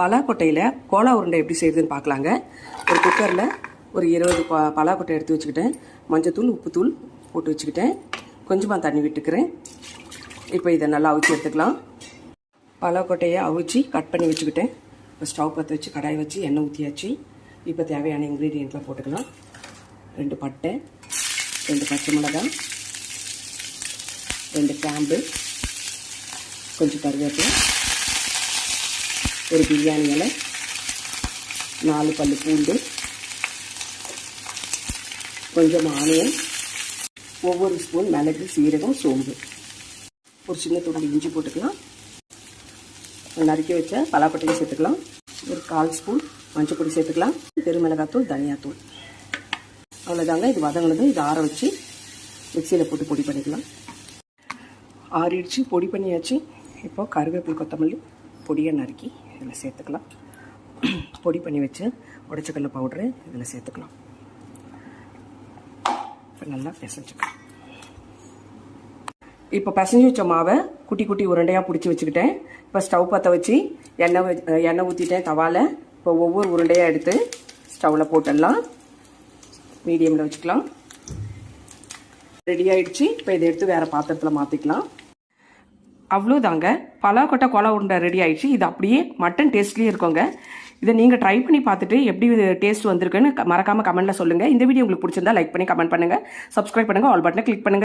பலாக்கொட்டையில் Cola உருண்டை எப்படி செய்யுதுன்னு பார்க்கலாங்க. ஒரு குக்கரில் ஒரு இருபது ப பலாக்கொட்டை எடுத்து வச்சுக்கிட்டேன். மஞ்சத்தூள் உப்புத்தூள் போட்டு வச்சுக்கிட்டேன். கொஞ்சமாக தண்ணி விட்டுக்கிறேன். இப்போ இதை நல்லா அவிச்சு எடுத்துக்கலாம். பலாக்கொட்டையை அவிச்சு கட் பண்ணி வச்சுக்கிட்டேன். இப்போ ஸ்டவ் பற்ற வச்சு கடாய் வச்சு எண்ணெய் ஊற்றியாச்சு இப்போ தேவையான இன்க்ரீடியண்ட்லாம் போட்டுக்கலாம். ரெண்டு பட்டை ரெண்டு பச்சை மிளகாய் ரெண்டு கிராம்பு கொஞ்சம் கருவேப்பிலை. ஒரு பிரியாணி இலை நாலு பல்லு பூண்டு கொஞ்சம் ஆனியன் ஒவ்வொரு ஸ்பூன் மிளகு சீரகம் சோம்பு. ஒரு சின்ன துண்டு இஞ்சி போட்டுக்கலாம். நறுக்கி வச்ச பலாப்பட்டையும் சேர்த்துக்கலாம். ஒரு கால் ஸ்பூன் மஞ்சள் பொடி சேர்த்துக்கலாம். பெருமிளகாத்தூள் தனியாத்தூள். அவ்வளோதாங்க இது வதங்கினதும் இது ஆற வச்சு மிக்சியில் போட்டு பொடி பண்ணிக்கலாம். ஆறிடுச்சு பொடி பண்ணியாச்சு. இப்போ கருவேப்பிலை கொத்தமல்லி பொடியை நறுக்கி இதில் சேர்த்துக்கலாம். பொடி பண்ணி வச்சு உடச்சக்கல்ல பவுட்ரு இதில் சேர்த்துக்கலாம். இப்போ நல்லா பிசைஞ்சுக்கலாம். இப்போ பிசைஞ்சு வச்ச மாவை குட்டி குட்டி உருண்டையாக பிடிச்சி வச்சுக்கிட்டேன். இப்போ ஸ்டவ் பற்ற வச்சு எண்ணெய் வ- எண்ணெய் ஊற்றிட்டேன் தவால. இப்போ ஒவ்வொரு உருண்டையாக எடுத்து ஸ்டவ்வில் போட்டுடலாம். மீடியமில் வச்சுக்கலாம். ரெடி ஆகிடுச்சு இப்போ இதை எடுத்து வேறு பாத்திரத்தில் மாற்றிக்கலாம் அவ்வளோதாங்க பலாக்கொட்டை கொலை உருண்டை ரெடி ஆயிடுச்சு. இது அப்படியே மட்டன் டேஸ்ட்லேயே இருக்குங்க. இதை நீங்கள் ட்ரை பண்ணி பார்த்துட்டு எப்படி டேஸ்ட் வந்திருக்குன்னு மறக்காமல் கமெண்ட்டில் சொல்லுங்கள் இந்த வீடியோ உங்களுக்கு பிடிச்சிருந்தா லைக் பண்ணி கமெண்ட் பண்ணுங்கள் சப்ஸ்கிரைப் பண்ணுங்கள் ஆல் பட்டனை கிளிக் பண்ணுங்கள்